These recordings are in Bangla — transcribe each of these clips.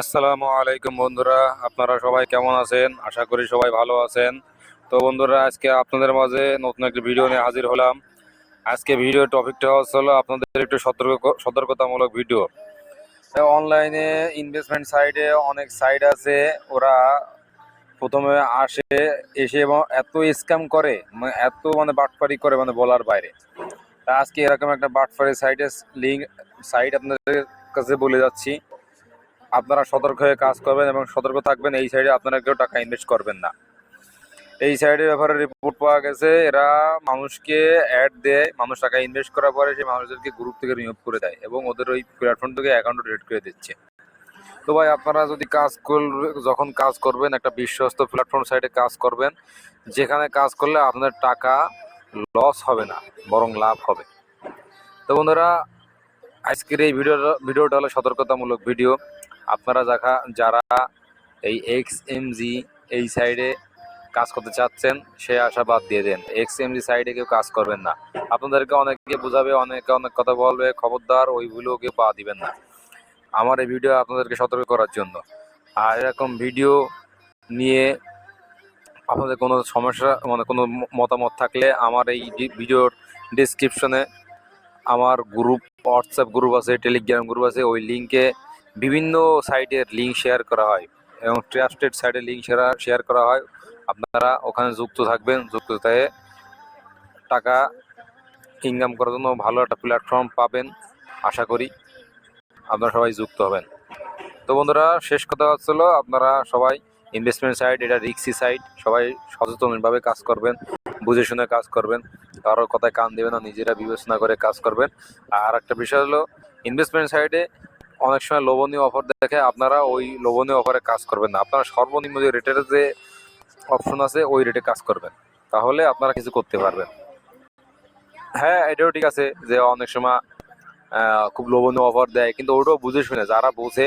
আসসালামু আলাইকুম বন্ধুরা, আপনারা সবাই কেমন আছেন? আশা করি সবাই ভালো আছেন। তো বন্ধুরা, আজকে আপনাদের মাঝে নতুন একটি ভিডিও নিয়ে হাজির হলাম। আজকে ভিডিও টপিকটা হলো আপনাদের একটু সতর্ক, সতর্কতামূলক ভিডিও। অনলাইনে ইনভেস্টমেন্ট সাইটে অনেক সাইট আছে, ওরা প্রথমে আসে, এসে এবং এত স্ক্যাম করে মানে এত মানে বাটপারি করে মানে বলার বাইরে। আজকে এরকম একটা বাটপারি সাইটের লিঙ্ক সাইট আপনাদের কাছে বলে যাচ্ছি। আপনারা সতর্ক হয়ে কাজ করবেন এবং সতর্ক থাকবেন, এই সাইডে আপনারা কেউ টাকা ইনভেস্ট করবেন না। এই সাইডের ব্যাপারে রিপোর্ট পাওয়া গেছে, এরা মানুষকে অ্যাড দেয়, মানুষ টাকা ইনভেস্ট করার পরে সেই মানুষদেরকে গ্রুপ থেকে রিমুভ করে দেয় এবং ওদের ওই প্ল্যাটফর্ম থেকে অ্যাকাউন্ট ডিলিট করে দিচ্ছে। তো ভাই, আপনারা যদি কাজ যখন কাজ করবেন, একটা বিশ্বস্ত প্ল্যাটফর্ম সাইটে কাজ করবেন, যেখানে কাজ করলে আপনাদের টাকা লস হবে না, বরং লাভ হবে। তো বন্ধুরা আজকের এই ভিডিও ভিডিওটা হলো সতর্কতামূলক ভিডিও। আপনারা যারা যারা এই এক্স এম জি এই সাইডে কাজ করতে চাচ্ছেন, সে আশা বাদ দিয়ে দেন। এক্স এম জি সাইডে কেউ কাজ করবেন না। আপনাদেরকে অনেকে বোঝাবে, অনেকে অনেক কথা বলবে, খবরদার ওইগুলো কেউ পা দিবেন না। আমার এই ভিডিও আপনাদেরকে সতর্ক করার জন্য। আর এরকম ভিডিও নিয়ে আপনাদের কোনো সমস্যা মানে কোনো মতামত থাকলে আমার এই ভিডিওর ডিসক্রিপশনে আমার গ্রুপ হোয়াটসঅ্যাপ গ্রুপ আছে টেলিগ্রাম গ্রুপ আছে, ওই লিঙ্কে বিভিন্ন সাইটের লিঙ্ক শেয়ার করা হয় এবং ট্রাস্টেড সাইটের লিঙ্ক শেয়ার শেয়ার করা হয়। আপনারা ওখানে যুক্ত থাকবেন, যুক্ত থেকে টাকা ইনকাম করার জন্য ভালো একটা প্ল্যাটফর্ম পাবেন, আশা করি আপনারা সবাই যুক্ত হবেন। তো বন্ধুরা, শেষ কথা হচ্ছিল, আপনারা সবাই ইনভেস্টমেন্ট সাইট এটা রিক্সি সাইট সবাই সচেতনভাবে কাজ করবেন, বুঝে শুনে কাজ করবেন। কারোর কথায় কান দেবেন না, নিজেরা বিবেচনা করে কাজ করবেন। আর একটা বিষয় হলো ইনভেস্টমেন্ট সাইটে অনেক সময় লোভনীয় অফার দেখে আপনারা ওই লোভনীয় অফারে কাজ করবেন না। আপনারা সর্বনিম্ন যে রেটের যে অপশন আছে, ওই রেটে কাজ করবেন। তাহলে আপনারা কিছু করতে পারবেন। হ্যাঁ এটাও ঠিক আছে যে অনেক সময় খুব লোভনীয় অফার দেয়, কিন্তু ওটাও বুঝে শুনে যারা বোঝে,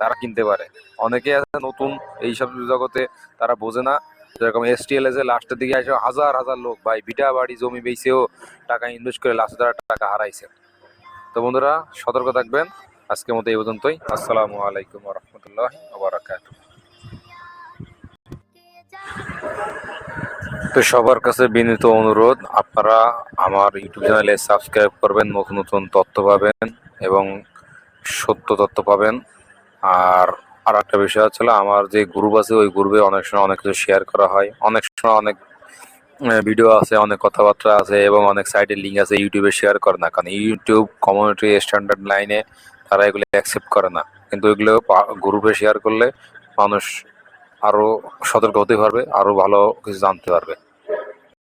তারা কিনতে পারে। অনেকে আছে নতুন, এইসব জগতে তারা বোঝে না। যেরকম এসটিএল এসে লাস্টের দিকে এসে হাজার হাজার লোক। ভাই, ভিটা বাড়ি জমি বেচেও টাকা ইনভেস্ট করে লাস্টে তারা টাকা হারাইছে। তো বন্ধুরা, সতর্ক থাকবেন। আজকের মতো এই পর্যন্তই। আসসালামু আলাইকুম রহমতুল্লাহ বারাকাত তো সবার কাছে বিনীত অনুরোধ, আপনারা আমার ইউটিউব চ্যানেলে সাবস্ক্রাইব করবেন, নতুন নতুন তথ্য পাবেন এবং সত্য তথ্য পাবেন। আর আর একটা বিষয় হচ্ছে হলো আমার যে গ্রুপ আছে, ওই গ্রুপে অনেক সময় অনেক কিছু শেয়ার করা হয়। অনেক সময় অনেক ভিডিও আছে, অনেক কথাবার্তা আছে এবং অনেক সাইটের লিঙ্ক আছে ইউটিউবে শেয়ার করে না। কারণ ইউটিউব কমিউনিটি স্ট্যান্ডার্ড লাইনে তারা এগুলো অ্যাকসেপ্ট করে না। কিন্তু এগুলো গ্রুপে শেয়ার করলে মানুষ আরও সতর্ক হতে পারবে আরও ভালো কিছু জানতে পারবে।